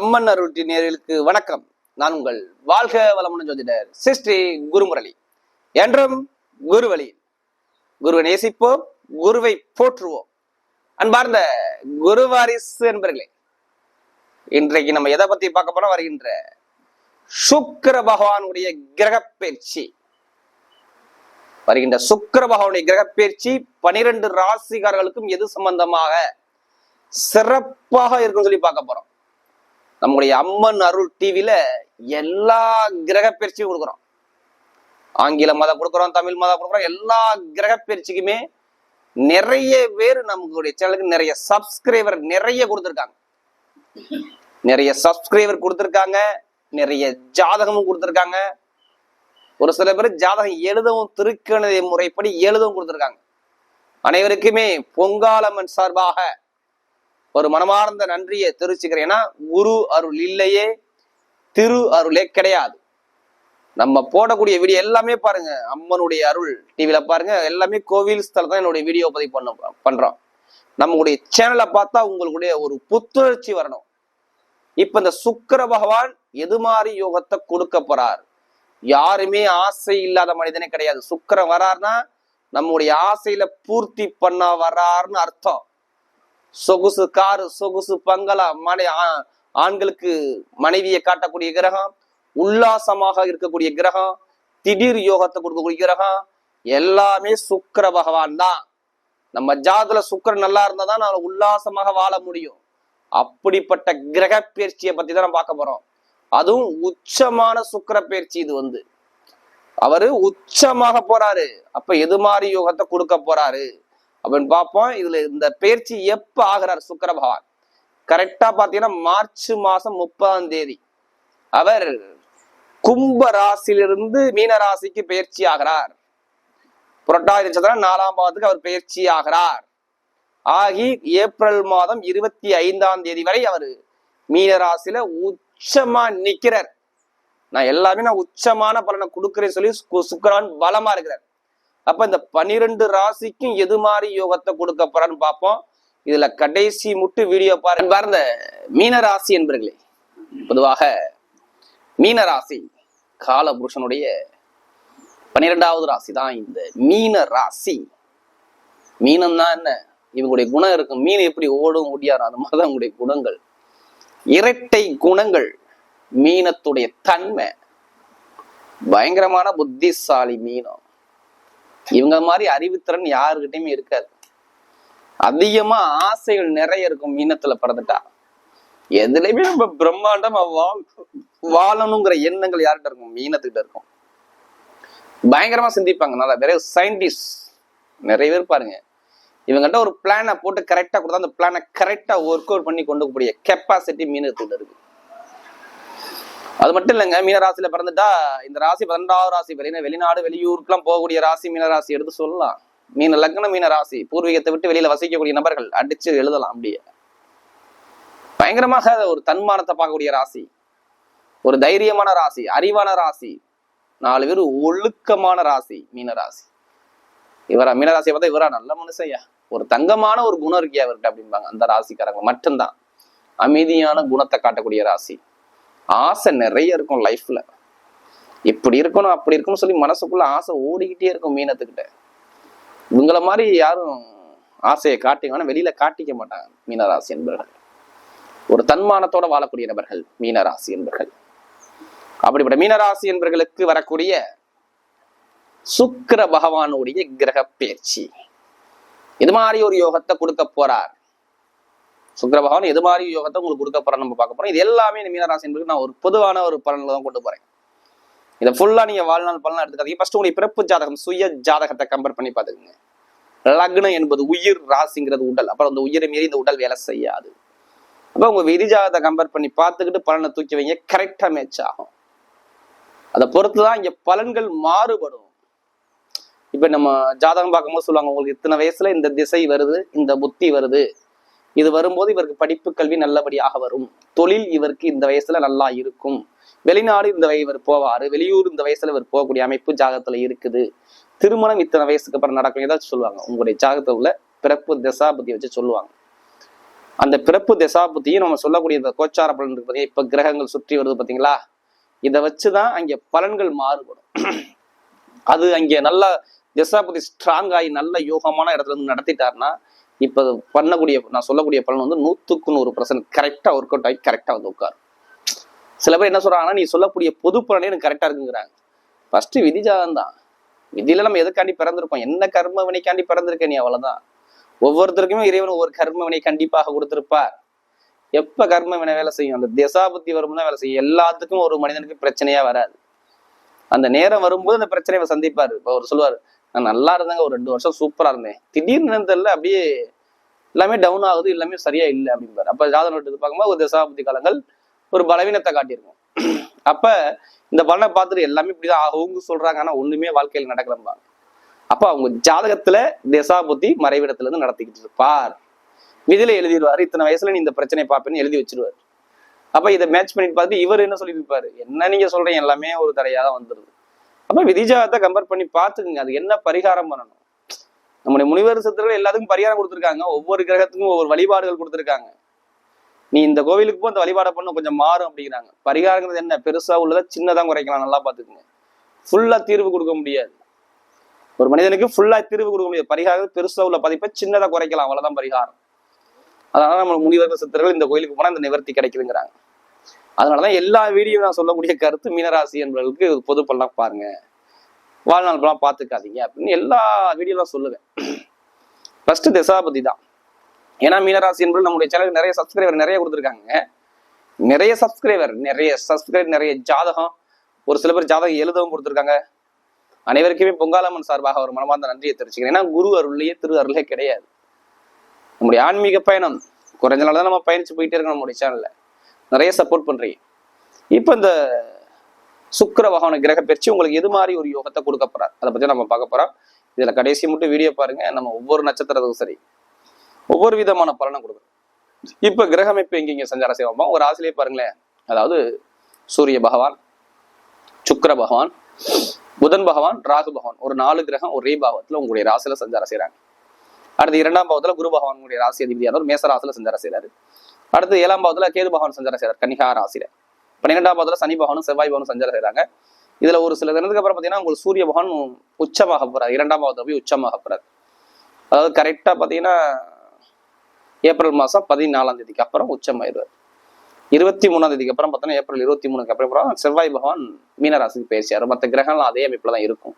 அம்மன் அருட்டி நேர்களுக்கு வணக்கம். நான் உங்கள் வாழ்க வளமுடன் ஜோதிடர் சிஸ்டி குருமுரளி. என்றும் குருவழி. குருவை நேசிப்போம் குருவை போற்றுவோம். அன்பார்ந்த குருவாரிசு என்பர்களே இன்றைக்கு நம்ம எதை பத்தி பார்க்க போறோம்? வருகின்ற சுக்கிர பகவானுடைய கிரகப்பெயர்ச்சி. வருகின்ற சுக்கர பகவானுடைய கிரகப்பெயர்ச்சி பனிரெண்டு ராசிகாரர்களுக்கும் எது சம்பந்தமாக சிறப்பாக இருக்குன்னு சொல்லி பார்க்க போறோம். நம்முடைய அம்மன் அருள் டிவியில எல்லா கிரக பயிற்சியும் கொடுக்குறோம். ஆங்கில மதம் கொடுக்குறோம் தமிழ் மதம் கொடுக்குறோம் எல்லா கிரக பயிற்சிக்குமே நிறைய பேர் நம்மளுடைய சேனலுக்கு நிறைய சப்ஸ்கிரைபர் நிறைய கொடுத்துருக்காங்க. நிறைய சப்ஸ்கிரைபர் கொடுத்துருக்காங்க நிறைய ஜாதகமும் கொடுத்துருக்காங்க. ஒரு சில பேர் ஜாதகம் எழுதவும் திருக்கணித முறைப்படி எழுதவும் கொடுத்துருக்காங்க. அனைவருக்குமே பொங்காலம்மன் சார்பாக ஒரு மனமார்ந்த நன்றியை தெரிவிச்சுக்கிறேன். ஏன்னா குரு அருள் இல்லையே திரு அருளே கிடையாது. நம்ம போடக்கூடிய வீடியோ எல்லாமே பாருங்க. அம்மனுடைய அருள் டிவியில பாருங்க. எல்லாமே கோவில் ஸ்தலம் தான் என்னுடைய வீடியோ பதிவு பண்ண பண்றோம். நம்மளுடைய சேனலை பார்த்தா உங்களுடைய ஒரு புத்துணர்ச்சி வரணும். இப்ப இந்த சுக்கர பகவான் எது மாதிரி யோகத்தை கொடுக்க போறார்? யாருமே ஆசை இல்லாத மனிதனே கிடையாது. சுக்கரம் வரார்னா நம்முடைய ஆசையில பூர்த்தி பண்ண வராருன்னு அர்த்தம். சொகுசு காரு சொகுசு பங்களா மனை ஆ- ஆண்களுக்கு மனைவியை காட்டக்கூடிய கிரகம் உல்லாசமாக இருக்கக்கூடிய கிரகம் திடீர் யோகத்தை கொடுக்கக்கூடிய கிரகம் எல்லாமே சுக்கிர பகவான் தான். நம்ம ஜாதத்துல சுக்கிரன் நல்லா இருந்தா தான் நான் உல்லாசமாக வாழ முடியும். அப்படிப்பட்ட கிரக பயிற்சியை பத்தி தான் நம்ம பார்க்க போறோம். அதுவும் உச்சமான சுக்கிர பயிற்சி இது வந்து. அவரு உச்சமாக போறாரு. அப்ப எது மாதிரி யோகத்தை கொடுக்க போறாரு? அப்படின்னு பார்ப்போம். இதுல இந்த பயிற்சி எப்ப ஆகிறார்? சுக்கர பகவான் கரெக்டா பாத்தீங்கன்னா மார்ச் மாசம் முப்பதாம் தேதி. அவர் கும்ப ராசியிலிருந்து மீன ராசிக்கு பயிற்சி ஆகிறார். புரட்டாதி நட்சத்திரம் நாலாம் பாவத்துக்கு அவர் பயிற்சி ஆகிறார். ஆகி ஏப்ரல் மாதம் இருபத்தி ஐந்தாம் தேதி வரை அவர் மீன ராசியில உச்சமா நிக்கிறார். நான் எல்லாமே நான் உச்சமான பலனை கொடுக்குறேன்னு சொல்லி சு- பலமா இருக்கிறார். அப்ப இந்த பனிரெண்டு ராசிக்கும் எது மாதிரி யோகத்தை கொடுக்க போறான்னு பார்ப்போம். இதுல கடைசி முட்டு வீடியோ பாருங்க. பாருந்த மீன ராசி என்பர்களே பொதுவாக மீன ராசி காலபுருஷனுடைய பன்னிரெண்டாவது ராசி தான் இந்த மீன ராசி மீனம் தான் என்ன? இவங்களுடைய குணம் இருக்கும். மீன் எப்படி ஓடும் ஓடியாரும் அந்த மாதிரிதான் உங்களுடைய குணங்கள். இரட்டை குணங்கள் மீனத்துடைய தன்மை. பயங்கரமான புத்திசாலி மீனம். இவங்க மாதிரி அறிவுத்திறன் யாருக்கிட்டையுமே இருக்காது. அதிகமா ஆசைகள் நிறைய இருக்கும் மீனத்துல பிறந்துட்டா. எதுலையுமே நம்ம பிரம்மாண்டமா வாழ் வாழணுங்கிற எண்ணங்கள் யார்கிட்ட இருக்கும்? மீனத்துக்கிட்ட இருக்கும். பயங்கரமா சிந்திப்பாங்க. நல்லா நிறைய சயின்டிஸ்ட் நிறைய பேர் பாருங்க. இவங்ககிட்ட ஒரு பிளானை போட்டு கரெக்டா கொடுத்தா அந்த பிளானை கரெக்டா ஒர்க் அவுட் பண்ணி கொண்டு கூடிய கெப்பாசிட்டி மீனத்துக்கிட்ட இருக்கு. அது மட்டும் இல்லைங்க மீன ராசியில பிறந்துட்டா இந்த ராசி பன்னெண்டாவது ராசி வெளியில வெளிநாடு வெளியூருக்குலாம் போகக்கூடிய ராசி மீன ராசி எடுத்து சொல்லலாம். மீன லக்ன மீன ராசி பூர்வீகத்தை விட்டு வெளியில வசிக்கக்கூடிய நபர்கள் அடிச்சு எழுதலாம் அப்படியே. பயங்கரமாக ஒரு தன்மானத்தை பார்க்கக்கூடிய ராசி. ஒரு தைரியமான ராசி அறிவான ராசி. நாலு பேர் ஒழுக்கமான ராசி மீன ராசி இவரா மீனராசியை பார்த்தா இவரா நல்ல மனுஷையா ஒரு தங்கமான ஒரு குணம் இருக்கியா அவர்கிட்ட அப்படிம்பாங்க அந்த ராசிக்காரங்க மட்டும்தான். அமைதியான குணத்தை காட்டக்கூடிய ராசி. ஆசை நிறைய இருக்கும் லைஃப்ல இப்படி இருக்கணும் அப்படி இருக்கணும்னு சொல்லி மனசுக்குள்ள ஆசை ஓடிக்கிட்டே இருக்கும் மீனத்துக்கிட்ட. இவங்களை மாதிரி யாரும் ஆசையை காட்டிங்கன்னா வெளியில காட்டிக்க மாட்டாங்க மீனராசி என்பவர்கள். ஒரு தன்மானத்தோட வாழக்கூடிய நபர்கள் மீனராசி என்பர்கள். அப்படிப்பட்ட மீனராசி என்பர்களுக்கு வரக்கூடிய சுக்கிர பகவானுடைய கிரக பயிற்சி. இது மாதிரி ஒரு யோகத்தை கொடுக்க போறார். சுக்கர பகவான் எது மாதிரி யோகத்தை உங்களுக்கு கொடுக்க போறேன் நம்ம பார்க்க போறோம். இது எல்லாமே இந்த மீனராசி என்பது நான் ஒரு பொதுவான ஒரு பலனில் தான் கொண்டு போறேன். இதை ஃபுல்லா நீங்க வாழ்நாள் பலனா எடுத்துக்காதீங்க. ஃபர்ஸ்ட் உங்களுடைய பிறப்பு ஜாதகம் சுய ஜாதகத்தை கம்பேர் பண்ணி பாத்துக்கோங்க லக்னம் என்பது உயிர் ராசிங்கிறது உடல். அப்புறம் அந்த உயிரை மீறி இந்த உடல் வேலை செய்யாது. அப்ப உங்க விதி ஜாதகத்தை கம்பேர் பண்ணி பார்த்துக்கிட்டு பலனை தூக்கி வைங்க. கரெக்டா மேட்ச் ஆகும். அதை பொறுத்துதான் இங்க பலன்கள் மாறுபடும். இப்ப நம்ம ஜாதகம் பார்க்கும்போது சொல்லுவாங்க உங்களுக்கு இத்தனை வயசுல இந்த திசை வருது இந்த புத்தி வருது. இது வரும்போது இவருக்கு படிப்பு கல்வி நல்லபடியாக வரும். தொழில் இவருக்கு இந்த வயசுல நல்லா இருக்கும். வெளிநாடு இந்த வய- இவர் போவாரு. வெளியூர் இந்த வயசுல இவர் போகக்கூடிய அமைப்பு ஜாகத்துல இருக்குது. திருமணம் இத்தனை வயசுக்கு அப்புறம் நடக்கும். ஏதாச்சும் சொல்லுவாங்க. உங்களுடைய ஜாகத்துல உள்ள பிறப்பு தசாபதி வச்சு சொல்லுவாங்க. அந்த பிறப்பு தசாபுத்தியும் நம்ம சொல்லக்கூடிய இந்த கோச்சார பலன் இருக்கு பார்த்தீங்க இப்ப கிரகங்கள் சுற்றி வருது பாத்தீங்களா? இதை வச்சுதான் அங்கே பலன்கள் மாறுபடும். அது அங்கே நல்லா திசாபுத்தி ஸ்ட்ராங் ஆகி நல்ல யோகமான இடத்துல இருந்து நடத்திட்டாருன்னா இப்போ பண்ணக்கூடிய நான் சொல்லக்கூடிய பலன் வந்து நூற்றுக்கு நூறு பர்சன்ட் கரெக்டாக ஒர்க் அவுட் ஆகி கரெக்டாக வந்து உட்காரும். சில பேர் என்ன சொல்கிறாங்கன்னா நீ சொல்லக்கூடிய பொது பலனே எனக்கு கரெக்டாக இருக்குங்கிறாங்க. ஃபஸ்ட்டு விதிஜாதம் தான். விதியில நம்ம எதுக்காண்டி பிறந்திருக்கோம்? என்ன கர்ம வினைக்காண்டி பிறந்திருக்க நீ அவ்வளவுதான்? ஒவ்வொருத்தருக்குமே இறைவன் ஒவ்வொரு கர்ம வினை கண்டிப்பாக கொடுத்துருப்பார். எப்போ கர்ம வினை வேலை செய்யும்? அந்த திசாபுத்தி வரும்னா வேலை செய்யும். எல்லாத்துக்கும் ஒரு மனிதனுக்கு பிரச்சனையாக வராது. அந்த நேரம் வரும்போது அந்த பிரச்சனையை சந்திப்பார். இப்போ அவர் சொல்லுவார் நான் நல்லா இருந்தேங்க. ஒரு ரெண்டு வருஷம் சூப்பரா இருந்தேன். திடீர்னு என்னன்னு தெரியல அப்படியே எல்லாமே டவுன் ஆகுது எல்லாமே சரியா இல்லை அப்படிம்பாரு. அப்ப ஜாதகம் எடுத்து பார்க்கும்போது ஒரு தசாபதி காலங்கள் ஒரு பலவீனத்தை காட்டியிருக்கும். அப்ப இந்த பலனை பார்த்துட்டு எல்லாமே இப்படிதான் அவங்க சொல்றாங்க. ஆனா ஒண்ணுமே வாழ்க்கையில நடக்கலம்பாங்க. அப்ப அவங்க ஜாதகத்துல தசாபுத்தி மறைவிடத்துல இருந்து நடத்திக்கிட்டு இருப்பார். விதில எழுதிடுவாரு. இத்தனை வயசுல நீ இந்த பிரச்சனை பார்ப்பேன்னு எழுதி வச்சிருவாரு. அப்ப இதை மேட்ச் பண்ணிட்டு பார்த்து இவர் என்ன சொல்லியிருப்பாரு என்ன நீங்க சொல்றீங்க? எல்லாமே ஒரு தடையாக தான் வந்துருது. அப்ப விதி கம்பேர் பண்ணி பார்த்துக்குங்க. அது என்ன பரிகாரம் பண்ணணும்? நம்முடைய முனிவர் சித்தர்கள் எல்லாத்துக்கும் பரிகாரம் கொடுத்துருக்காங்க. ஒவ்வொரு கிரகத்துக்கும் ஒவ்வொரு வழிபாடுகள் கொடுத்துருக்காங்க. நீ இந்த கோவிலுக்கு போ அந்த வழிபாடை பண்ண கொஞ்சம் மாறும் அப்படிங்கிறாங்க. பரிகாரங்கிறது என்ன? பெருசா உள்ளதை சின்னதா குறைக்கலாம் நல்லா பாத்துக்கோங்க ஃபுல்லா தீர்வு கொடுக்க முடியாது. ஒரு மனிதனுக்கு ஃபுல்லா தீர்வு கொடுக்க முடியாது. பரிகாரம் பெருசா உள்ள பதிப்பை சின்னதா குறைக்கலாம். அவ்வளவுதான் பரிகாரம். அதனால நம்ம முனிவர்கள் சித்தர்கள் இந்த கோயிலுக்கு போனா இந்த நிவர்த்தி கிடைக்குதுங்கிறாங்க. அதனாலதான் எல்லா வீடியோ நான் சொல்லக்கூடிய கருத்து மீனராசி என்பவர்களுக்கு பொது பலனா பாருங்க. வாழ்நாள் பலம் பார்த்துக்காதீங்க அப்படின்னு எல்லா வீடியோலாம் சொல்லுவேன். ஃபர்ஸ்ட் திசாபதி தான். ஏன்னா மீனராசி என்பது நம்முடைய சேனலுக்கு நிறைய சப்ஸ்கிரைபர் நிறைய கொடுத்துருக்காங்க. நிறைய சப்ஸ்கிரைபர் நிறைய சப்ஸ்கிரைபர் நிறைய ஜாதகம். ஒரு சில பேர் ஜாதகம் எழுதவும் கொடுத்துருக்காங்க. அனைவருக்குமே பொங்காலம்மன் சார்பாக ஒரு மனமார்ந்த நன்றியை தெரிவிச்சுக்கிறேன். ஏன்னா குரு அருள்லயே திரு அருளே கிடையாது. நம்முடைய ஆன்மீக பயணம் குறைஞ்ச நாள் தான் நம்ம பயணிச்சு போயிட்டே இருக்கோம் நம்முடைய சேனல்ல நிறைய சப்போர்ட் பண்றீங்க. இப்போ இந்த சுக்கர பகவான கிரக பயிற்சி உங்களுக்கு எது மாதிரி ஒரு யோகத்தை கொடுக்க போறார்? அதை பத்தி நம்ம பார்க்க போறோம். இதுல கடைசி மட்டும் வீடியோ பாருங்க. நம்ம ஒவ்வொரு நட்சத்திரத்துக்கும் சரி ஒவ்வொரு விதமான பலனை கொடுக்குறோம் இப்ப கிரகமைப்பு எங்கெங்க எங்க இங்க செய்வோமா ஒரு ஆசிலே பாருங்களேன். அதாவது சூரிய பகவான் சுக்கர பகவான் புதன் பகவான் ராகு பகவான். ஒரு நாலு கிரகம் ஒரே பாவத்துல உங்களுடைய ராசியில சஞ்சாரம் செய்றாங்க. அடுத்து இரண்டாம் பாவத்தில் குரு பகவான் உங்களுடைய ராசி அதிபதியானவர் மேச ராசியில சஞ்சாரம் செய்கிறாரு அடுத்து ஏழாம் பாவத்துல கேது பகவான் சஞ்சாரம் செய்றாரு கன்னிகா ராசியில. பன்னிரெண்டாம் பாவத்துல சனி பகவானும் செவ்வாய் பகவானும் சஞ்சாரம் செய்கிறாங்க இதுல ஒரு சில தினத்துக்கு அப்புறம் பாத்தீங்கன்னா உங்களுக்கு சூரிய பகவான் உச்சமாக போறாரு. இரண்டாம் பாவத்தை போய் உச்சமாக போறாரு. அதாவது கரெக்டா பாத்தீங்கன்னா ஏப்ரல் மாசம் பதினாலாம் தேதிக்கு அப்புறம் உச்சமாயிருவார் இருபத்தி மூணாம் தேதிக்கு அப்புறம் பார்த்தோன்னா ஏப்ரல் இருபத்தி மூணுக்கு அப்புறம் செவ்வாய் பகவான் மீனராசிக்கு பேசியார் மற்ற கிரகங்கள் அதே அமைப்புல தான் இருக்கும்.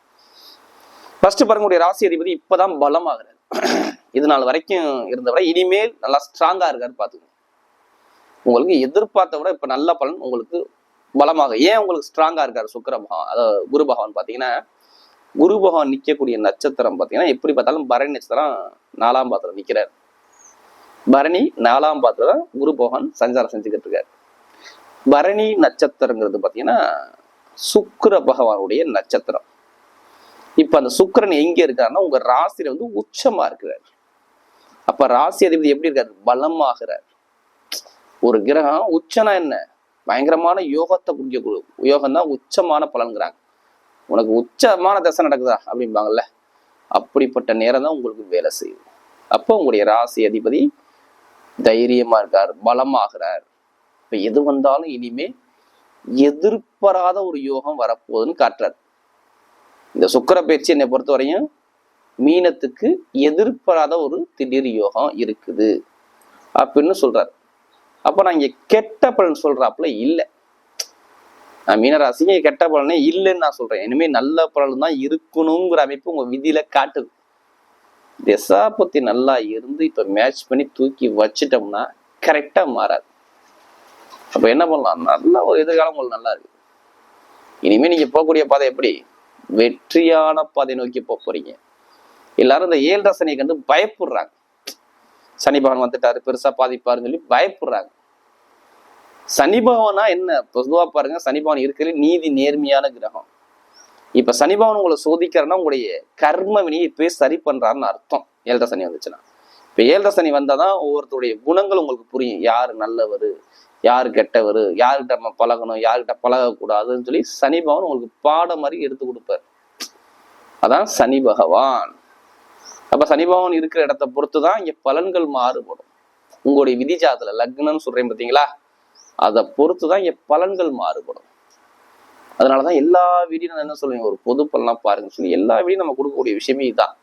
ஃபர்ஸ்ட் பாருங்களுடைய ராசி அதிபதி இப்பதான் பலமாகிறார். இது நாள் வரைக்கும் இருந்தவரை இனிமேல் நல்லா ஸ்ட்ராங்கா இருக்காரு பாத்துக்கோங்க. உங்களுக்கு எதிர்பார்த்த விட இப்ப நல்ல பலன் உங்களுக்கு பலமாக. ஏன் உங்களுக்கு ஸ்ட்ராங்கா இருக்காரு சுக்கர பகவான் அதாவது குரு பகவான் பாத்தீங்கன்னா குரு பகவான் நிக்கக்கூடிய நட்சத்திரம் பாத்தீங்கன்னா எப்படி பார்த்தாலும் பரணி நட்சத்திரம் நாலாம் பாத்திரம் நிக்கிறார். பரணி நாலாம் பாத்திரம் குரு பகவான் சஞ்சாரம் செஞ்சுக்கிட்டு இருக்காரு. பரணி நட்சத்திரங்கிறது பாத்தீங்கன்னா சுக்கர பகவானுடைய நட்சத்திரம். இப்ப அந்த சுக்கரன் எங்க இருக்காருன்னா உங்க ராசியில வந்து உச்சமா இருக்கிறார். அப்ப ராசி அதிபதி எப்படி இருக்காரு? பலமாகிறார். ஒரு கிரகம் உச்சனா என்ன? பயங்கரமான யோகத்தை குடிக்க யோகம் தான் உச்சமான பலன்கிறாங்க. உனக்கு உச்சமான தசை நடக்குதா? அப்படிம்பாங்கல்ல. அப்படிப்பட்ட நேரம் தான் உங்களுக்கு வேலை செய்யும். அப்போ உங்களுடைய ராசி அதிபதி தைரியமா இருக்கார் பலமாகிறார். இப்ப எது வந்தாலும் இனிமே எதிர்பாராத ஒரு யோகம் வரப்போகுதுன்னு காட்டுறாரு. இந்த சுக்கர பயிற்சி என்னை பொறுத்த வரையும் மீனத்துக்கு எதிர்பாராத ஒரு திடீர் யோகம் இருக்குது. அப்படின்னு சொல்றாரு. அப்போ நான் இங்க கெட்ட பலன் சொல்றாப்புல இல்லை. நான் மீனராசிக்கு கெட்ட பலனே இல்லைன்னு நான் சொல்றேன். இனிமே நல்ல பலன் தான் இருக்கணுங்கிற அமைப்பு உங்க விதியில காட்டுது. திசாபத்தி நல்லா இருந்து இப்ப மேட்ச் பண்ணி தூக்கி வச்சிட்டோம்னா கரெக்டா மாறாது. அப்ப என்ன பண்ணலாம்? நல்ல ஒரு எதிர்காலம் உங்களுக்கு நல்லா இருக்கு. இனிமே நீங்க போகக்கூடிய பாதை எப்படி? வெற்றியான பாதை நோக்கி போக போறீங்க. எல்லாரும் இந்த ஏழரை ரசனையை கண்டு பயப்படுறாங்க. சனி பகவான் வந்துட்டாரு பெருசா பாதிப்பாருன்னு சொல்லி பயப்படுறாங்க. சனி பகவானா என்ன? பொதுவா பாருங்க சனி பகவான் இருக்கிற நீதி நேர்மையான கிரகம். இப்ப சனி பகவான் உங்களை சோதிக்கிறேன்னா உங்களுடைய கர்ம வினியை இப்பவே சரி பண்றாருன்னு அர்த்தம். ஏழரை சனி வந்துச்சுன்னா. இப்ப ஏழரை சனி வந்தாதான் ஒவ்வொருத்தருடைய குணங்கள் உங்களுக்கு புரியும். யாரு நல்லவர் யார் கெட்டவர் யாருக்கிட்ட நம்ம பழகணும் யாருக்கிட்ட பழகக்கூடாதுன்னு சொல்லி சனி பகவான் உங்களுக்கு பாடம் மாதிரி எடுத்து கொடுப்பார். அதான் சனி பகவான். அப்ப சனி பகவான் இருக்கிற இடத்த பொறுத்து தான் இங்க பலன்கள் மாறுபடும். உங்களுடைய விதிஜாதத்துல லக்னம்னு சொல்றேன் பார்த்தீங்களா அதை பொறுத்து தான் இங்க பலன்கள் மாறுபடும். அதனாலதான் எல்லா வீடியும் நான் என்ன சொல்லுவேன் ஒரு பொது பலனா பாருங்க சொல்லி எல்லா வீடியும் நம்ம கொடுக்கக்கூடிய விஷயமே இதுதான்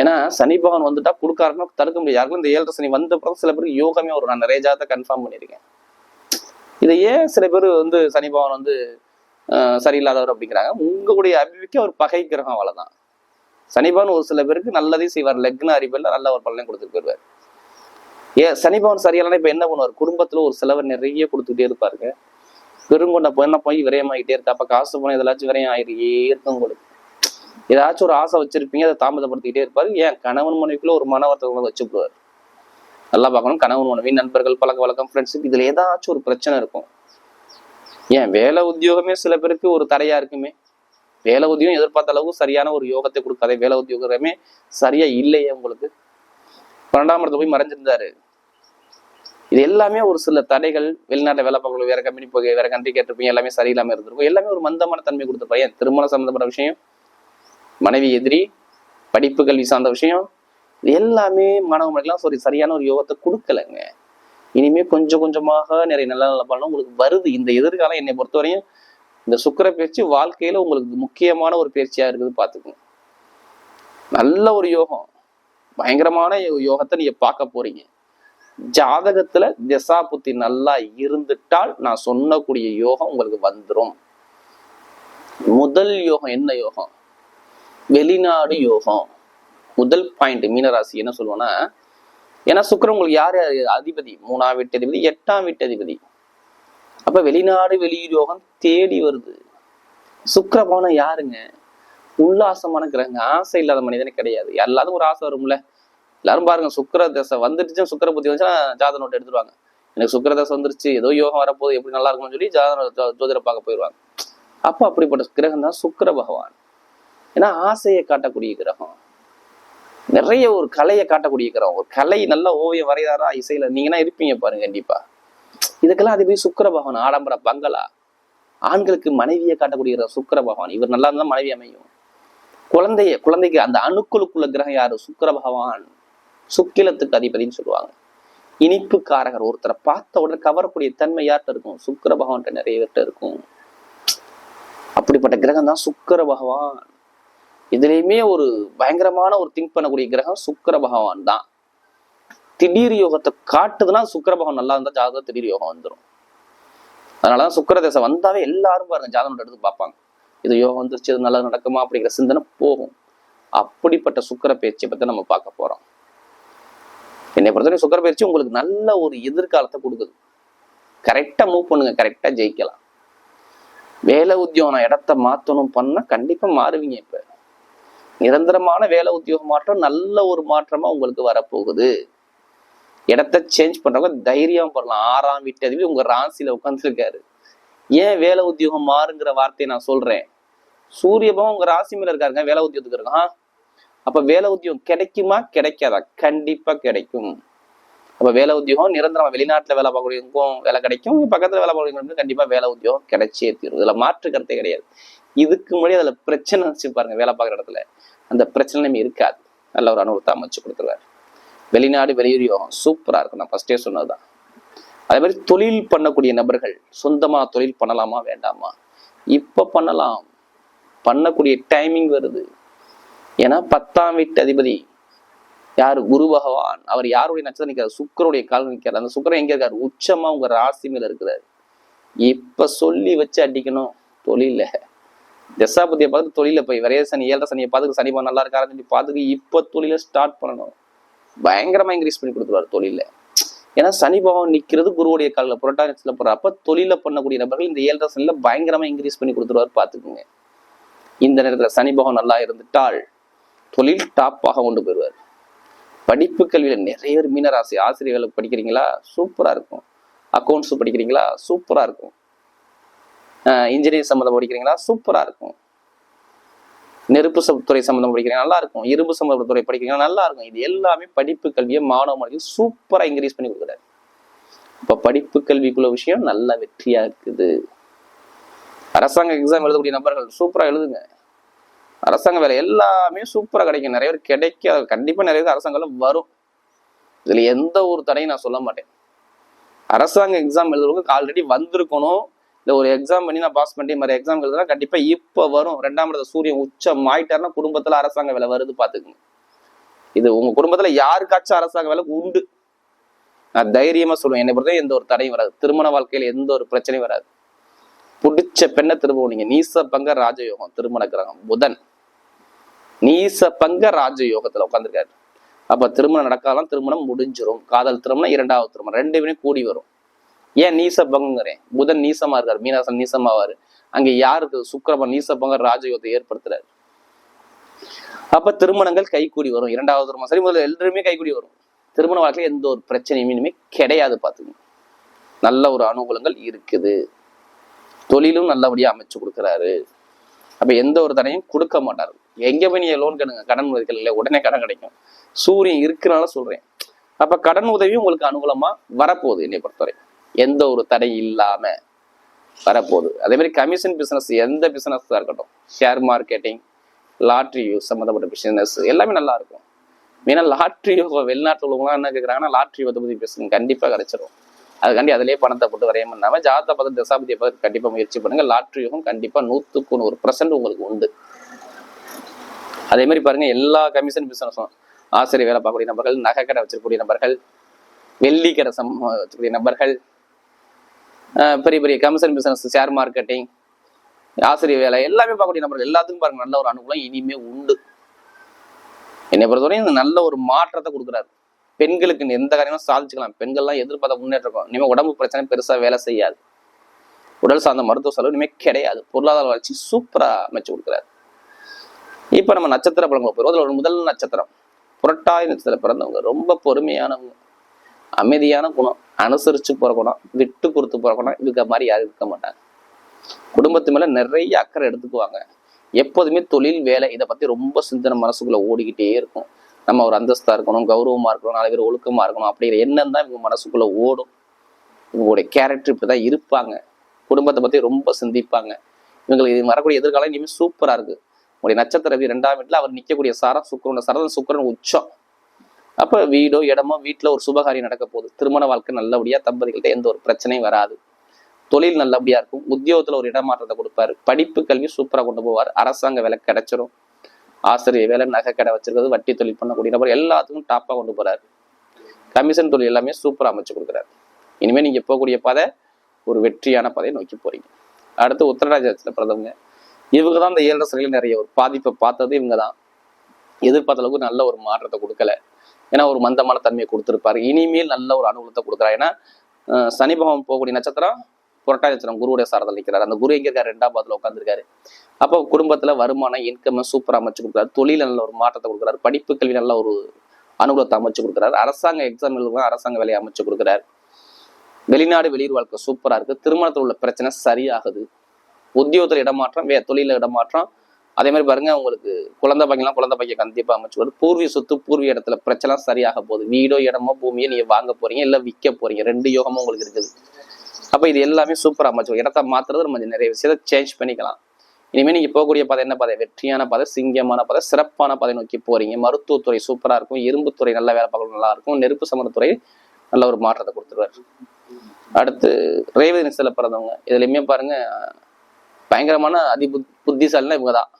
ஏன்னா சனி பகவான் வந்துட்டா கொடுக்காருன்னா தடுக்க முடியாது. யாருக்கும் இந்த ஏழரை சனி வந்த பிறகு சில பேருக்கு யோகமே வரும். நான் நிறைய ஜாதத்தை கன்ஃபார்ம் பண்ணியிருக்கேன். இதை ஏன் சில பேர் வந்து சனி பகவான் வந்து சரியில்லாதவர் அப்படிங்கிறாங்க? உங்களுடைய அபிவிக்கு அவர் பகை கிரகம் அவ்வளோதான் சனிபவன் ஒரு சில பேருக்கு நல்லதையும் செய்வார். லக்ன அறிவியல்ல நல்ல ஒரு பலனையும் கொடுத்துட்டு போயிருவார் ஏன் சனிபவன் பகவான் இப்போ இப்ப என்ன பண்ணுவார்? குடும்பத்துல ஒரு செலவை நிறைய கொடுத்துட்டே இருப்பாருங்க. பெருங்கொண்ட பொண்ணை போய் விரயமாகிட்டே இருக்கா. அப்ப காசு போன இதெல்லாச்சும் விரயம் ஆகிட்டே இருக்கும் உங்களுக்கு. ஏதாச்சும் ஒரு ஆசை வச்சிருப்பீங்க அதை தாமதப்படுத்திக்கிட்டே இருப்பாரு. ஏன்? கணவன் மனைவிக்குள்ள ஒரு மன வச்சு வச்சுப்படுவார் நல்லா பார்க்கணும். கணவன் மனைவி நண்பர்கள் பழக்க வழக்கம் ஃப்ரெண்ட்ஷிப் இதுல ஏதாச்சும் ஒரு பிரச்சனை இருக்கும். ஏன்? வேலை உத்தியோகமே சில பேருக்கு ஒரு தடையா இருக்குமே. வேலை உத்தியோகம் எதிர்பார்த்த அளவு சரியான ஒரு யோகத்தை கொடுக்காதே. வேலை உத்தியோகமே சரியா இல்லையே உங்களுக்கு. பன்னெண்டாம் இடத்துல போய் மறைஞ்சிருந்தாரு. இது எல்லாமே ஒரு சில தடைகள். வெளிநாட்டுல வேலை பார்க்கல வேற கம்பெனி போய் வேற கண்ட்ரி கேட்டிருப்பீங்க. எல்லாமே சரியில்லாம இருந்திருக்கும். எல்லாமே ஒரு மந்தமான தன்மை கொடுத்த பையன் திருமணம் சம்பந்தப்பட்ட விஷயம் மனைவி எதிரி படிப்பு கல்வி சார்ந்த விஷயம் இது எல்லாமே மாணவர்களுக்கெல்லாம் சரி சரியான ஒரு யோகத்தை கொடுக்கலங்க. இனிமே கொஞ்சம் கொஞ்சமாக நிறைய நல்ல நல்ல பலன் உங்களுக்கு வருது. இந்த எதிர்காலம் என்னை பொறுத்தவரையும் இந்த சுக்கர பயிற்சி வாழ்க்கையில உங்களுக்கு முக்கியமான ஒரு பயிற்சியா இருக்குது பாத்துக்கோங்க நல்ல ஒரு யோகம். பயங்கரமான யோகத்தை நீங்க பார்க்க போறீங்க. ஜாதகத்துல திசா புத்தி நல்லா இருந்துட்டால் நான் சொன்னக்கூடிய யோகம் உங்களுக்கு வந்துடும் முதல் யோகம் என்ன யோகம்? வெளிநாடு யோகம். முதல் பாயிண்ட் மீனராசி என்ன சொல்லுவோம்னா ஏன்னா சுக்கரம் உங்களுக்கு யார்? அதிபதி. மூணாம் வீட்டு அதிபதி எட்டாம் வீட்டு அதிபதி. அப்ப வெளிநாடு வெளியூர் யோகம் தேடி வருது. சுக்கிரபானம் யாருங்க? உல்லாசமான கிரகங்க. ஆசை இல்லாத மனிதனே கிடையாது. எல்லாரும் ஒரு ஆசை வரும்ல. எல்லாரும் பாருங்க சுக்கர தசை வந்துடுச்சு சுக்கர புத்தி வந்துச்சுன்னா ஜாத நோட்டு எடுத்துருவாங்க. எனக்கு சுக்கர தசை வந்துருச்சு ஏதோ யோகம் வரப்போகுது எப்படி நல்லா இருக்கும்னு சொல்லி ஜாத ஜோ- பார்க்க போயிடுவாங்க. அப்போ அப்படிப்பட்ட கிரகம் தான் சுக்கிர பகவான். ஏன்னா ஆசையை காட்டக்கூடிய கிரகம். நிறைய ஒரு கலையை காட்டக்கூடிய கிரகம். ஒரு கலை நல்ல ஓவியம் வரைகிறாரா இசையில. நீங்கன்னா இருப்பீங்க பாருங்க கண்டிப்பா. இதுக்கெல்லாம் அது போய் சுக்கர பகவான் ஆடம்பர பங்களா. ஆண்களுக்கு மனைவியை காட்டக்கூடிய சுக்கர சுக்கிர பகவான். இவர் நல்லா இருந்தால் மனைவி அமையும். குழந்தைய குழந்தைக்கு அந்த அணுக்களுக்குள்ள கிரகம் யாரு? சுக்கிர பகவான். சுக்கிலத்துக்கு அதிபதின்னு சொல்லுவாங்க. இனிப்பு காரகர் ஒருத்தரை பார்த்த உடனே கவரக்கூடிய தன்மை யார்கிட்ட இருக்கும்? சுக்கிர பகவான்கிட்ட நிறைய பேர்கிட்ட இருக்கும். அப்படிப்பட்ட கிரகம் தான் சுக்கிர பகவான். இதுலேயுமே ஒரு பயங்கரமான ஒரு திங்க் பண்ணக்கூடிய கிரகம் சுக்கிர பகவான் தான். திடீர் யோகத்தை காட்டுதுன்னா சுக்கிர பகவான் நல்லா இருந்தா ஜாதகம் திடீர் யோகம் வந்துடும் அதனாலதான் சுக்கர தசை வந்தாவே எல்லாரும் பாருங்க ஜாதகம் எடுத்து பார்ப்பாங்க. இது யோகம் வந்துருச்சு இது நல்லா நடக்குமா அப்படிங்கிற சிந்தனை போகும். அப்படிப்பட்ட சுக்கிர பயிற்சியை பத்தி நம்ம பார்க்க போறோம். என்னை பொறுத்தவரை சுக்கர பயிற்சி உங்களுக்கு நல்ல ஒரு எதிர்காலத்தை கொடுக்குது. கரெக்டா மூவ் பண்ணுங்க கரெக்டா ஜெயிக்கலாம். வேலை உத்தியோகம் இடத்த மாத்தணும் பண்ணா கண்டிப்பா மாறுவீங்க இப்ப. நிரந்தரமான வேலை உத்தியோக மாற்றம் நல்ல ஒரு மாற்றமா உங்களுக்கு வரப்போகுது. இடத்த சேஞ்ச் பண்றவங்க தைரியம் பண்ணலாம் ஆறாம் வீட்டு அதிபதி உங்க ராசியில உட்காந்துருக்காரு ஏன் வேலை உத்தியோகம் மாறுங்கிற வார்த்தையை நான் சொல்றேன். சூரிய பகவான் உங்க ராசி மேல இருக்காருங்க வேலை உத்தியோகத்துக்கு இருக்கான் அப்ப வேலை உத்தியோகம் கிடைக்குமா? கிடைக்காதா? கண்டிப்பா கிடைக்கும். அப்ப வேலை உத்தியோகம் நிரந்தரமா வெளிநாட்டுல வேலை பார்க்கக்கூடியவங்களுக்கும் வேலை கிடைக்கும். பக்கத்துல வேலை பார்க்கக்கூடியவங்களுக்கும் கண்டிப்பா வேலை உத்தியோகம் கிடைச்சே தீரும். இதுல மாற்று கருத்தே கிடையாது. இதுக்கு முன்னாடி அதுல பிரச்சனை வச்சு பாருங்க வேலை பார்க்குற இடத்துல. அந்த பிரச்சனை இருக்காது. நல்ல ஒரு அனுபவத்தை அமைச்சு கொடுத்துருவாரு. வெளிநாடு வெளியூர் யோகம் இருக்கும். நான் ஃபஸ்ட்டே சொன்னது தான் அதே மாதிரி தொழில் பண்ணக்கூடிய நபர்கள் சொந்தமாக தொழில் பண்ணலாமா வேண்டாமா? இப்போ பண்ணலாம். பண்ணக்கூடிய டைமிங் வருது. ஏன்னா பத்தாம் வீட்டு அதிபதி யார்? குரு பகவான். அவர் யாருடைய நட்சத்திரம் நிற்கிறார்? சுக்கருடைய கால் நிற்கிறார். அந்த சுக்கரன் எங்கே இருக்கார்? உச்சமாக உங்கள் ராசி மேல இருக்கிறார். இப்போ சொல்லி வச்சு அடிக்கணும். தொழில. தசாபதியை பார்த்து தொழில போய் விரைய சனி ஏழரை சனியை பார்த்துக்கு சனி நல்லா இருக்காருன்னு சொல்லி பார்த்துக்கு இப்போ தொழில ஸ்டார்ட் பண்ணணும். பயங்கரமாக இன்க்ரீஸ் பண்ணி கொடுத்துருவார் தொழிலில். ஏன்னா சனி பகவான் நிற்கிறது குருவுடைய காலில் புரட்டா போகிற அப்போ தொழிலில் பண்ணக்கூடிய நபர்கள் இந்த ஏழரை சனியில் பயங்கரமாக இன்க்ரீஸ் பண்ணி கொடுத்துருவார் பார்த்துக்குங்க. இந்த நேரத்தில் சனி பகவான் நல்லா இருந்துட்டால் தொழில் டாப்பாக கொண்டு போயிடுவார். படிப்பு கல்வியில் நிறைய பேர் மீனராசி. ஆசிரியர்களுக்கு படிக்கிறீங்களா? சூப்பராக இருக்கும். அக்கௌண்ட்ஸ் படிக்கிறீங்களா? சூப்பராக இருக்கும். இன்ஜினியரிங் சம்மந்தம் படிக்கிறீங்களா? சூப்பராக இருக்கும். நெருப்பு துறை சம்மந்தம் படிக்கிறீங்க நல்லா இருக்கும் இரும்பு சம்மந்தப்பட்ட துறை படிக்கிறீங்க நல்லா இருக்கும் இது எல்லாமே படிப்பு கல்வியை மாணவ மாணவிகள் சூப்பராக இன்க்ரீஸ் பண்ணி கொடுக்குறாரு. இப்போ படிப்பு கல்விக்குள்ள விஷயம் நல்ல வெற்றியா இருக்குது. அரசாங்க எக்ஸாம் எழுதக்கூடிய நபர்கள் சூப்பராக எழுதுங்க. அரசாங்க வேலை எல்லாமே சூப்பராக கிடைக்கும். நிறைய பேர் கிடைக்காது. கண்டிப்பாக நிறைய பேர் அரசாங்க வரும். இதில் எந்த ஒரு தடையும் நான் சொல்ல மாட்டேன். அரசாங்க எக்ஸாம் எழுதுறவங்களுக்கு ஆல்ரெடி வந்திருக்கணும். இல்லை ஒரு எக்ஸாம் பண்ணி நான் பாஸ் பண்ணி மாதிரி எக்ஸாம் எழுதுனா கண்டிப்பா இப்போ வரும். ரெண்டாம் இடத்த சூரியன் உச்சம் ஆயிட்டாருன்னா குடும்பத்துல அரசாங்க வேலை வருது பார்த்துக்குங்க இது உங்க குடும்பத்துல யாருக்காச்சும் அரசாங்க வேலை உண்டு. நான் தைரியமா சொல்லுவேன். என்னை பொறுத்த எந்த ஒரு தடையும் வராது. திருமண வாழ்க்கையில எந்த ஒரு பிரச்சனையும் வராது. பிடிச்ச பெண்ணை திரும்பவும் நீங்க நீச பங்க ராஜயோகம் திருமண கிரகம் புதன். நீச பங்க ராஜயோகத்துல உட்காந்துருக்காரு அப்ப திருமணம் நடக்காதான் திருமணம் முடிஞ்சிரும். காதல் திருமணம் இரண்டாவது திருமணம். ரெண்டுமே கூடி வரும். ஏன் நீச பங்குங்கிறேன் புதன் நீசமா இருக்காரு மீனாசன் நீசமாவாரு. அங்க யாருக்கு? சுக்கிரமன் நீச பங்க ராஜயோகத்தை ஏற்படுத்துறாரு. அப்ப திருமணங்கள் கைகூடி வரும். இரண்டாவது திருமணம். சரி முதல்ல எல்லாருமே கைகூடி வரும். திருமண வாழ்க்கையில எந்த ஒரு பிரச்சனையும் இனிமே கிடையாது பாத்துங்க நல்ல ஒரு அனுகூலங்கள் இருக்குது. தொழிலும் நல்லபடியா அமைச்சு கொடுக்குறாரு. அப்ப எந்த ஒரு தடையும் கொடுக்க மாட்டாரு. எங்க போய் நீங்க லோன் கணுங்க கடன் உதவிகள் இல்லை. உடனே கடன் கிடைக்கும். சூரியன் இருக்கிறனால சொல்றேன். அப்ப கடன் உதவியும் உங்களுக்கு அனுகூலமா வரப்போகுது என்னை பொறுத்தவரை. எந்த ஒரு தடை இல்லாம வரப்போகுது. அதே மாதிரி கமிஷன் பிசினஸ் எந்த பிஸ்னஸாக இருக்கட்டும் ஷேர் மார்க்கெட்டிங் லாட்ரி சம்மந்தப்பட்ட பிசினஸ் எல்லாமே நல்லா இருக்கும். மெயினா லாட்ரி வெளிநாட்டில் உள்ளவங்களாம் என்ன கேட்குறாங்கன்னா லாட்ரி வந்து பிசினஸ் பேசுங்க. கண்டிப்பா கிடைச்சிரும். அதுக்காண்டி அதிலே பணத்தை போட்டு வரைய பண்ணாம ஜாதகத்தை பார்த்து தசாபதியை பார்த்து கண்டிப்பாக முயற்சி பண்ணுங்கள் லாட்ரி யோகம் கண்டிப்பாக நூத்துக்கு நூறு பர்சன்ட் உங்களுக்கு உண்டு. அதே மாதிரி பாருங்கள் எல்லா கமிஷன் பிசினஸும் ஆசிரியர் வேலை பார்க்கக்கூடிய நபர்கள் நகை கடை வச்சிருக்கக்கூடிய நபர்கள் வெள்ளி கடை சம் வச்சிருக்கக்கூடிய நபர்கள் பெரிய பெரிய கமிஷன் பிசினஸ் ஷேர் மார்க்கெட்டிங் ஆசிரியர் வேலை எல்லாமே பார்க்கக்கூடிய நபர்கள் எல்லாத்துக்கும் பாருங்க நல்ல ஒரு அனுகூலம் இனிமே உண்டு. என்னை பொறுத்தவரையும் நல்ல ஒரு மாற்றத்தை கொடுக்குறாரு. பெண்களுக்கு எந்த காரியமும் சாதிச்சுக்கலாம். பெண்கள்லாம் எதிர்பார்த்த முன்னேற்றம் இனிமேல் உடம்பு பிரச்சனை பெருசாக வேலை செய்யாது. உடல் சார்ந்த மருத்துவ செலவு இனிமேல் கிடையாது. பொருளாதார வளர்ச்சி சூப்பராக அமைச்சு கொடுக்குறாரு. இப்போ நம்ம நட்சத்திர பழங்களை போயிடும் அதில் ஒரு முதல் நட்சத்திரம். புரட்டாதி நட்சத்திரம் பிறந்தவங்க. ரொம்ப பொறுமையானவங்க. அமைதியான குணம். அனுசரித்து பிறக்கணும் விட்டு கொடுத்து பிறக்கணும் இதுக்கு மாதிரி யாரும் இருக்க மாட்டாங்க. குடும்பத்து மேலே நிறைய அக்கறை எடுத்துக்குவாங்க. எப்போதுமே தொழில் வேலை இதை பற்றி ரொம்ப சிந்தனை மனசுக்குள்ளே ஓடிக்கிட்டே இருக்கும். நம்ம ஒரு அந்தஸ்தாக இருக்கணும் கௌரவமாக இருக்கணும் நாலு பேர் ஒழுக்கமாக இருக்கணும் அப்படிங்கிற எண்ணம் தான் இவங்க மனசுக்குள்ளே ஓடும். இவங்களுடைய கேரக்டர் இப்படிதான் இருப்பாங்க. குடும்பத்தை பற்றி ரொம்ப சிந்திப்பாங்க. இவங்களுக்கு இது வரக்கூடிய எதிர்காலம் இனிமேல் சூப்பராக இருக்குது உங்களுடைய நட்சத்திர ரெண்டாம் வீட்டில் அவர் நிற்கக்கூடிய சாரம் சுக்கரனோட சரதன் சுக்கரன் உச்சம். அப்போ வீடோ இடமோ வீட்டில் ஒரு சுபகாரியம் நடக்க போகுது. திருமண வாழ்க்கை நல்லபடியாக தம்பதிகள்கிட்ட எந்த ஒரு பிரச்சனையும் வராது. தொழில் நல்லபடியா இருக்கும். உத்தியோகத்தில் ஒரு இடமாற்றத்தை கொடுப்பாரு. படிப்பு கல்வி சூப்பராக கொண்டு போவார். அரசாங்க வேலை கிடைச்சிரும். ஆசிரியர் வேலை நகை கடை வச்சிருக்கிறது வட்டி தொழில் பண்ணக்கூடிய நபர் எல்லாத்துக்கும் டாப்பாக கொண்டு போகிறாரு கமிஷன் தொழில் எல்லாமே சூப்பராக அமைச்சு கொடுக்குறாரு. இனிமேல் நீங்கள் போகக்கூடிய பாதை ஒரு வெற்றியான பாதையை நோக்கி போறீங்க. அடுத்து உத்தரராஜத்தில் பிறந்தவங்க. இவங்க தான் இந்த ஏழரை நிறைய ஒரு பாதிப்பை பார்த்தது இவங்க தான். எதிர்பார்த்த அளவுக்கு நல்ல ஒரு மாற்றத்தை கொடுக்கல. ஏன்னா ஒரு மந்தமான தன்மையை கொடுத்துருப்பாரு. இனிமேல் நல்ல ஒரு அனுகூலத்தை கொடுக்குறாரு. ஏன்னா அஹ் சனி பகவான் போகக்கூடிய நட்சத்திரம் புரட்டாதி நட்சத்திரம் குருவுடைய சாரத்தில் நிற்கிறார் அந்த குரு எங்க இருக்காரு? ரெண்டாம் பாதத்தில் உட்காந்துருக்காரு அப்போ குடும்பத்துல வருமானம் இன்கம் சூப்பராக அமைச்சு கொடுக்குறாரு. தொழில நல்ல ஒரு மாற்றத்தை கொடுக்குறாரு. படிப்பு கல்வி நல்ல ஒரு அனுகூலத்தை அமைச்சு கொடுக்குறாரு. அரசாங்க எக்ஸாம் எழுதுவாங்க அரசாங்க வேலையை அமைச்சு கொடுக்குறாரு. வெளிநாடு வெளியூர் வாழ்க்கை சூப்பராக இருக்குது திருமணத்தில் உள்ள பிரச்சனை சரியாகுது. உத்தியோகத்தில் இடமாற்றம் வே தொழில இடமாற்றம் அதே மாதிரி பாருங்க உங்களுக்கு குழந்தை பையன்லாம் குழந்தை பையன் கண்டிப்பா அமைச்சு கொடுத்து பூர்வீக சொத்து பூர்வீக இடத்துல பிரச்சனை சரியாக போகுது. வீடோ இடமோ பூமியோ நீங்க வாங்க போறீங்க இல்ல விற்க போறீங்க. ரெண்டு யோகமும் உங்களுக்கு இருக்குது. அப்ப இது எல்லாமே சூப்பரா அமைச்சு இடத்த மாத்துறது நம்ம நிறைய விஷயத்தை சேஞ்ச் பண்ணிக்கலாம். இனிமேல் நீங்க போகக்கூடிய பாதை என்ன பாதை? வெற்றியான பாதை சிங்கமான பாதை சிறப்பான பாதை நோக்கி போறீங்க. மருத்துவத்துறை சூப்பரா இருக்கும். இரும்புத்துறை நல்ல வேலை பார்க்கணும் நல்லா இருக்கும். நெருப்பு சம்மந்தத்துறை நல்ல ஒரு மாற்றத்தை கொடுத்துருவாரு. அடுத்து ரேவதி நிசல பிறந்தவங்க. இதுலயுமே பாருங்க பயங்கரமான அதி புத்திசாலினா இவங்க தான்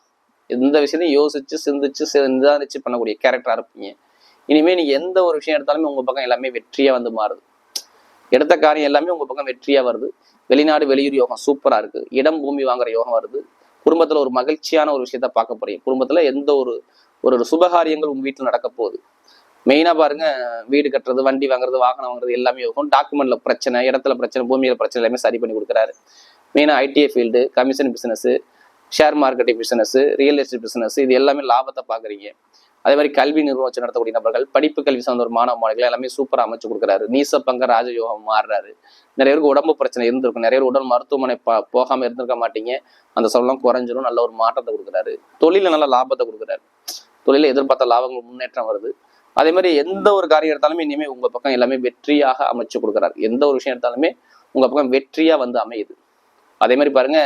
எந்த விஷயத்தையும் யோசிச்சு சிந்திச்சு நிதானிச்சு பண்ணக்கூடிய கேரக்டரா இருப்பீங்க. இனிமே நீங்க எந்த ஒரு விஷயம் எடுத்தாலுமே உங்க பக்கம் எல்லாமே வெற்றியா வந்து மாறுது. எடுத்த காரியம் எல்லாமே உங்க பக்கம் வெற்றியா வருது. வெளிநாடு வெளியூர் யோகம் சூப்பரா இருக்கு. இடம் பூமி வாங்குற யோகம் வருது. குடும்பத்துல ஒரு மகிழ்ச்சியான ஒரு விஷயத்த பார்க்க போறீங்க. குடும்பத்துல எந்த ஒரு ஒரு சுபகாரியங்கள் உங்க வீட்டில் நடக்க போகுது. மெயினா பாருங்க வீடு கட்டுறது வண்டி வாங்குறது வாகனம் வாங்குறது எல்லாமே யோகம். டாக்குமெண்ட்ல பிரச்சனை இடத்துல பிரச்சனை பூமியில பிரச்சனை எல்லாமே சரி பண்ணி கொடுக்குறாரு. மெயினா ITI field commission business share marketing business real estate business இது எல்லாமே லாபத்தை பாக்குறீங்க அதே மாதிரி கல்வி நிறுவனம் வச்சு நடத்தக்கூடிய நபர்கள் படிப்பு கல்வி சார்ந்த ஒரு மாணவ மாணவிகள் எல்லாமே சூப்பரா அமைச்சு கொடுக்குறாரு. நீச பங்க ராஜயோகம் மாறுறாரு. நிறைய பேருக்கு உடம்பு பிரச்சனை இருந்திருக்கும். நிறைய பேர் உடல் மருத்துவமனை போகாமல் போகாம இருந்திருக்க மாட்டீங்க. அந்த சொல்லலாம் குறைஞ்சிரும். நல்ல ஒரு மாற்றத்தை கொடுக்குறாரு. தொழில நல்ல லாபத்தை கொடுக்குறாரு. தொழில எதிர்பார்த்த லாபங்கள் முன்னேற்றம் வருது. அதே மாதிரி எந்த ஒரு காரியம் எடுத்தாலுமே இனிமே உங்க பக்கம் எல்லாமே வெற்றியாக அமைச்சு கொடுக்குறாரு. எந்த ஒரு விஷயம் எடுத்தாலுமே உங்க பக்கம் வெற்றியா வந்து அமையுது. அதே மாதிரி பாருங்க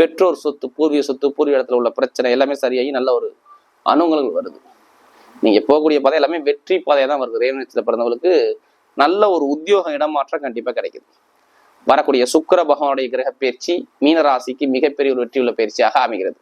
பெற்றோர் சொத்து பூர்வீக சொத்து பூர்வீக இடத்துல உள்ள பிரச்சனை எல்லாமே சரியாகி நல்ல ஒரு அனுகூலங்கள் வருது. நீங்கள் போகக்கூடிய பாதை எல்லாமே வெற்றி பாதையாக தான் வருது. ரேவனத்தில் பிறந்தவங்களுக்கு நல்ல ஒரு உத்தியோக இடமாற்றம் கண்டிப்பாக கிடைக்குது. வரக்கூடிய சுக்கிர பகவானுடைய கிரக பயிற்சி மீனராசிக்கு மிகப்பெரிய ஒரு வெற்றியுள்ள பயிற்சியாக அமைகிறது.